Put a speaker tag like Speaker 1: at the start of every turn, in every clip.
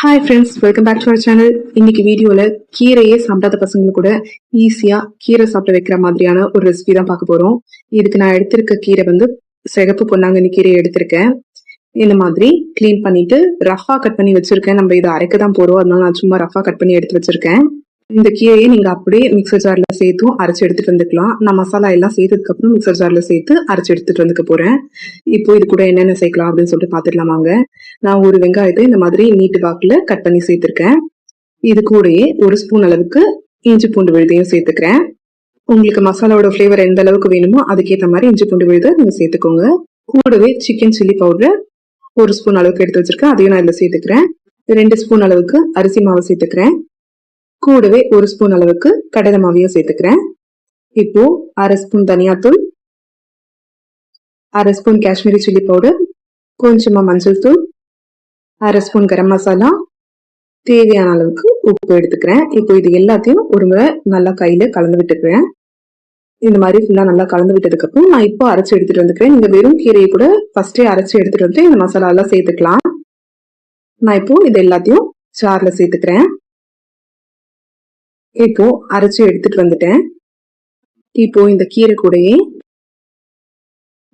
Speaker 1: Hi friends welcome back to our channel இன்னைக்கு வீடியோல கீரையே சாப்பிடாத பசங்களுக்கு கூட ஈஸியா கீரை சாப்பிட வைக்கிற மாதிரியான ஒரு ரெசிபி தான் பார்க்க போறோம். இதுக்கு நான் எடுத்திருக்க கீரை வந்து சிகப்பு பொன்னாங்கண்ணி கீரையை எடுத்திருக்கேன். இந்த மாதிரி க்ளீன் பண்ணிட்டு ரஃபா கட் பண்ணி வச்சிருக்கேன். நம்ம இதை அரைக்க தான் போறோம். அதனால நான் சும்மா ரஃபா கட் பண்ணி எடுத்து வச்சிருக்கேன். இந்த கீரையை நீங்க அப்படியே மிக்சர் ஜார்ல சேர்த்தும் அரைச்சு எடுத்துட்டு வந்துக்கலாம். நான் மசாலா எல்லாம் சேர்த்ததுக்கு அப்புறம் மிக்சர் ஜார்ல சேர்த்து அரைச்சு எடுத்துட்டு வந்துக்க போறேன். இப்போ இது கூட என்னென்ன சேர்க்கலாம் அப்படின்னு சொல்லிட்டு பாத்துக்கலாம் வாங்க. நான் ஒரு வெங்காயத்தை இந்த மாதிரி நீட்டு வாக்குல கட் பண்ணி சேர்த்துருக்கேன். இது கூடயே ஒரு ஸ்பூன் அளவுக்கு இஞ்சி பூண்டு விழுதையும் சேர்த்துக்கிறேன். உங்களுக்கு மசாலாவோட ஃப்ளேவர் எந்த அளவுக்கு வேணுமோ அதுக்கேற்ற மாதிரி இஞ்சி பூண்டு விழுதை நீங்க சேர்த்துக்கோங்க. கூடவே சிக்கன் சில்லி பவுடர் ஒரு ஸ்பூன் அளவுக்கு எடுத்து வச்சிருக்கேன். அதையும் நான் இதில் சேர்த்துக்கிறேன். ரெண்டு ஸ்பூன் அளவுக்கு அரிசி மாவு சேர்த்துக்கிறேன். கூடவே ஒரு ஸ்பூன் அளவுக்கு கடலை மாவையும் சேர்த்துக்கிறேன். இப்போ அரை ஸ்பூன் தனியாத்தூள் அரை ஸ்பூன் காஷ்மீரி சில்லி பவுடர் கொஞ்சமாக மஞ்சள் தூள் அரை ஸ்பூன் கரம் மசாலா தேவையான அளவுக்கு உப்பு எடுத்துக்கிறேன். இப்போ இது எல்லாத்தையும் ஒரு முறை நல்லா கையில் கலந்து விட்டுக்கிறேன் இந்த மாதிரி ஃபுல்லாக நல்லா கலந்து விட்டதுக்கப்புறம் நான் இப்போ அரைச்சி எடுத்துகிட்டு வந்துக்கிறேன். நீங்கள் வெறும் கீரையை கூட ஃபஸ்ட்டே அரைச்சி எடுத்துகிட்டு வந்து இந்த மசாலாலாம் சேர்த்துக்கலாம். நான் இப்போ இது எல்லாத்தையும் சாரில் சேர்த்துக்கிறேன். இப்போ அரைச்சி எடுத்துட்டு வந்துட்டேன். இப்போ இந்த கீரை கூடயே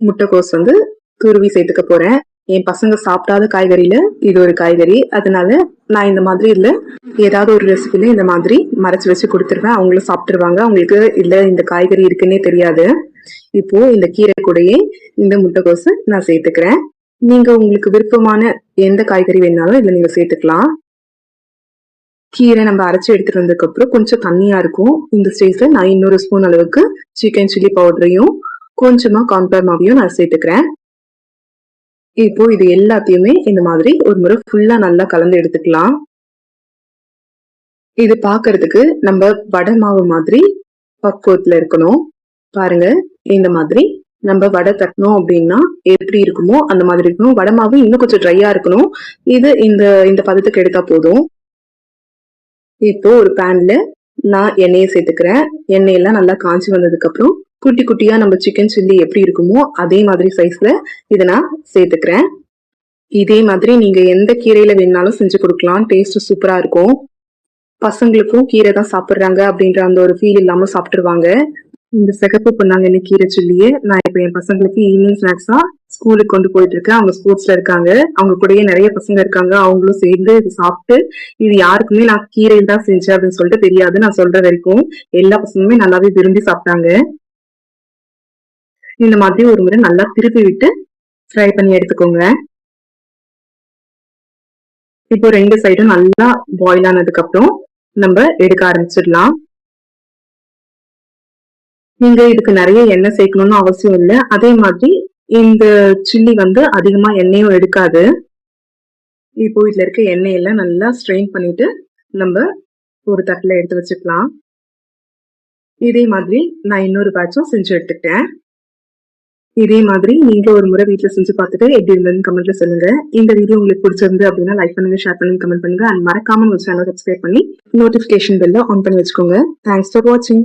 Speaker 1: முட்டைக்கோஸ் வந்து துருவி சேர்த்துக்க போறேன். என் பசங்க சாப்பிடாத காய்கறியில இது ஒரு காய்கறி. அதனால நான் இந்த மாதிரி இல்ல. ஏதாவது ஒரு ரெசிபில இந்த மாதிரி மறைச்சு வச்சு கொடுத்துருவேன். அவங்களும் சாப்பிட்டுருவாங்க. அவங்களுக்கு இல்ல இந்த காய்கறி இருக்குன்னே தெரியாது. இப்போ இந்த கீரை கூடயே இந்த முட்டைக்கோசு நான் சேர்த்துக்கிறேன். நீங்க உங்களுக்கு விருப்பமான எந்த காய்கறி வேணாலும் இதுல நீங்க சேர்த்துக்கலாம். கீரை நம்ம அரைச்சி எடுத்துட்டு வந்ததுக்கு அப்புறம் கொஞ்சம் தண்ணியா இருக்கும். இந்த ஸ்டேஜ்ல நான் இன்னொரு ஸ்பூன் அளவுக்கு சிக்கன் சில்லி பவுடரையும் கொஞ்சமா கார்ன்ஃபிளவர் மாவையும் நான் சேர்த்துக்கிறேன். இப்போ இது எல்லாத்தையுமே இந்த மாதிரி ஒரு முறை ஃபுல்லா நல்லா கலந்து எடுத்துக்கலாம். இது பாக்குறதுக்கு நம்ம வடை மாவு மாதிரி பக்குவத்துல இருக்கணும். பாருங்க இந்த மாதிரி நம்ம வடை தட்டணும் அப்படின்னா எப்படி இருக்குமோ அந்த மாதிரி இருக்கணும். வடை மாவு இன்னும் கொஞ்சம் ட்ரையா இருக்கணும். இது இந்த இந்த பதத்துக்கு எடுத்தா போதும். இப்போ ஒரு பேன்ல நான் எண்ணெயை சேர்த்துக்கிறேன். எண்ணெயெல்லாம் நல்லா காஞ்சி வந்ததுக்கு அப்புறம் குட்டி குட்டியா நம்ம சிக்கன் சில்லி எப்படி இருக்குமோ அதே மாதிரி சைஸ்ல இதை நான் சேர்த்துக்கிறேன். இதே மாதிரி நீங்க எந்த கீரையில வேணாலும் செஞ்சு கொடுக்கலாம். டேஸ்ட் சூப்பரா இருக்கும். பசங்களுக்கும் கீரை தான் சாப்பிட்றாங்க அப்படின்ற அந்த ஒரு ஃபீல் இல்லாம சாப்பிட்டுருவாங்க. இந்த சிகப்பு பொன்னாங்கண்ணி கீரை சில்லியே நான் இப்போ என் பசங்களுக்கு ஈவினிங் ஸ்நாக்ஸா ஸ்கூலுக்கு கொண்டு போயிட்டு இருக்கேன் அவங்க ஸ்போர்ட்ஸ்ல இருக்காங்க. அவங்க கூடயே நிறைய பசங்க இருக்காங்க. அவங்களும் சேர்ந்து இது சாப்பிட்டு இது யாருக்குமே நான் கீரையில் தான் செஞ்சேன் அப்படின்னு சொல்லிட்டு தெரியாது. நான் சொல்ற வரைக்கும் எல்லா பசங்களுமே நல்லாவே விரும்பி சாப்பிட்டாங்க. இந்த மாதிரி ஒரு முறை நல்லா திருப்பி விட்டு ஃப்ரை பண்ணி எடுத்துக்கோங்க. இப்போ ரெண்டு சைடும் நல்லா பாயில் ஆனதுக்கு அப்புறம் நம்ம எடுக்க ஆரம்பிச்சிடலாம். நீங்க இதுக்கு நிறைய எண்ணெய் சேர்க்கணும்னு அவசியம் இல்லை. அதே மாதிரி இந்த சில்லி வந்து அதிகமா எண்ணெயும் எடுக்காது. இப்போ இதுல இருக்க எண்ணெயெல்லாம் நல்லா ஸ்ட்ரெயின் பண்ணிட்டு நம்ம ஒரு தட்டில் எடுத்து வச்சுக்கலாம். இதே மாதிரி நான் இன்னொரு பேட்சும் செஞ்சு எடுத்துக்கிட்டேன். இதே மாதிரி நீங்க ஒரு முறை வீட்டில் செஞ்சு பார்த்துட்டு எப்படி இருந்ததுன்னு கமெண்ட்ல சொல்லுங்க. இந்த வீடியோ உங்களுக்கு பிடிச்சிருந்து அப்படின்னா லைக் பண்ணுங்க ஷேர் பண்ணுங்க கமெண்ட் பண்ணுங்க. அண்ட் மறக்காம உங்க சேனல் சப்ஸ்கிரைப் பண்ணி நோட்டிபிகேஷன் பெல்ல ஆன் பண்ணி வச்சுக்கோங்க. தேங்க்ஸ் ஃபார் வாட்சிங்